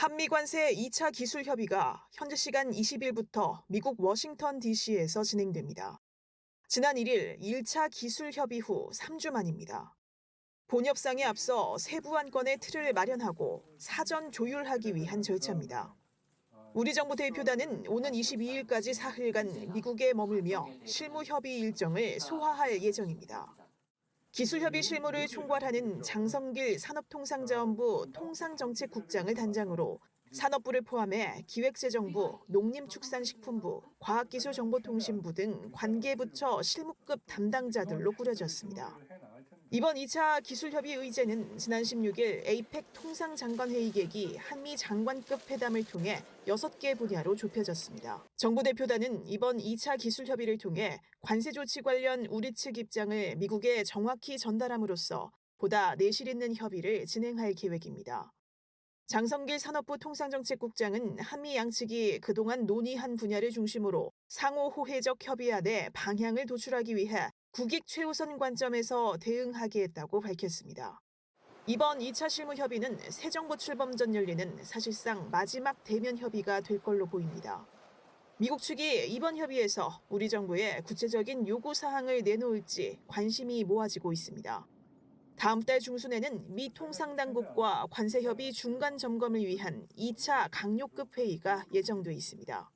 한미 관세 2차 기술 협의가 현지 시간 20일부터 미국 워싱턴 DC에서 진행됩니다. 지난 1일 1차 기술 협의 후 3주 만입니다. 본협상에 앞서 세부 안 건의 틀을 마련하고 사전 조율하기 위한 절차입니다. 우리 정부 대표단은 오는 22일까지 사흘간 미국에 머물며 실무 협의 일정을 소화할 예정입니다. 기술협의 실무를 총괄하는 장성길 산업통상자원부 통상정책국장을 단장으로 산업부를 포함해 기획재정부, 농림축산식품부, 과학기술정보통신부 등 관계부처 실무급 담당자들로 꾸려졌습니다. 이번 2차 기술협의 의제는 지난 16일 에이펙 통상장관회의객이 한미 장관급 회담을 통해 6개 분야로 좁혀졌습니다. 정부 대표단은 이번 2차 기술협의를 통해 관세 조치 관련 우리 측 입장을 미국에 정확히 전달함으로써 보다 내실 있는 협의를 진행할 계획입니다. 장성길 산업부 통상정책국장은 한미 양측이 그동안 논의한 분야를 중심으로 상호 호혜적 협의안의 방향을 도출하기 위해 국익 최우선 관점에서 대응하게 했다고 밝혔습니다. 이번 2차 실무 협의는 새 정부 출범 전 열리는 사실상 마지막 대면 협의가 될 걸로 보입니다. 미국 측이 이번 협의에서 우리 정부에 구체적인 요구 사항을 내놓을지 관심이 모아지고 있습니다. 다음 달 중순에는 미 통상당국과 관세 협의 중간 점검을 위한 2차 강요급 회의가 예정돼 있습니다.